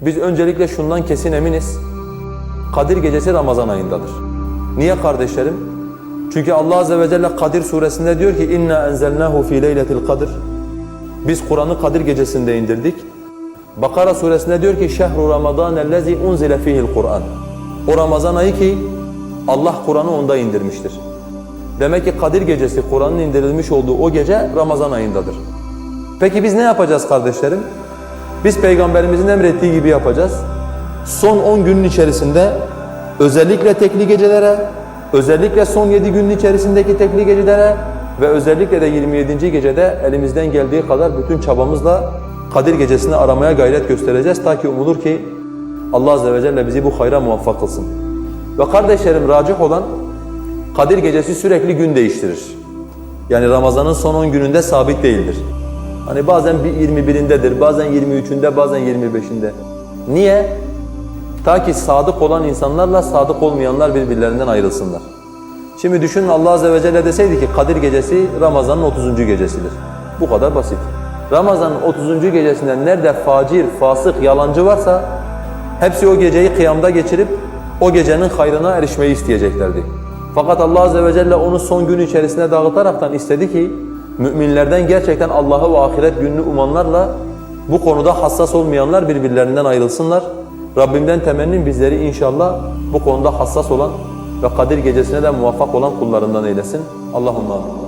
Biz öncelikle şundan kesin eminiz. Kadir gecesi Ramazan ayındadır. Niye kardeşlerim? Çünkü Allah azze ve celle Kadir suresinde diyor ki inna enzelnahu fi leyletil kadr. Biz Kur'an'ı Kadir gecesinde indirdik. Bakara suresinde diyor ki şehru ramazan ellezî unzile fihil Kur'an. O Ramazan ayı ki Allah Kur'an'ı onda indirmiştir. Demek ki Kadir gecesi Kur'an'ın indirilmiş olduğu o gece Ramazan ayındadır. Peki biz ne yapacağız kardeşlerim? Biz Peygamberimizin emrettiği gibi yapacağız. Son 10 günün içerisinde özellikle tekli gecelere, özellikle son 7 günün içerisindeki tekli gecelere ve özellikle de 27. gecede elimizden geldiği kadar bütün çabamızla Kadir gecesini aramaya gayret göstereceğiz. Ta ki umulur ki Allah Azze ve Celle bizi bu hayra muvaffak kılsın. Ve kardeşlerim racih olan Kadir gecesi sürekli gün değiştirir. Yani Ramazan'ın son 10 gününde sabit değildir. Hani bazen bir 21'indedir, bazen 23'ünde, bazen 25'inde. Niye? Ta ki sadık olan insanlarla sadık olmayanlar birbirlerinden ayrılsınlar. Şimdi düşünün Allah Azze ve Celle deseydi ki Kadir gecesi Ramazan'ın 30. gecesidir. Bu kadar basit. Ramazan'ın 30. gecesinde nerede facir, fasık, yalancı varsa hepsi o geceyi kıyamda geçirip o gecenin hayrına erişmeyi isteyeceklerdi. Fakat Allah Azze ve Celle onu son gün içerisine dağıtaraktan istedi ki müminlerden gerçekten Allah'ı ve ahiret gününü umanlarla bu konuda hassas olmayanlar birbirlerinden ayrılsınlar. Rabbimden temennim bizleri inşallah bu konuda hassas olan ve Kadir gecesine de muvaffak olan kullarından eylesin. Allahümme amin.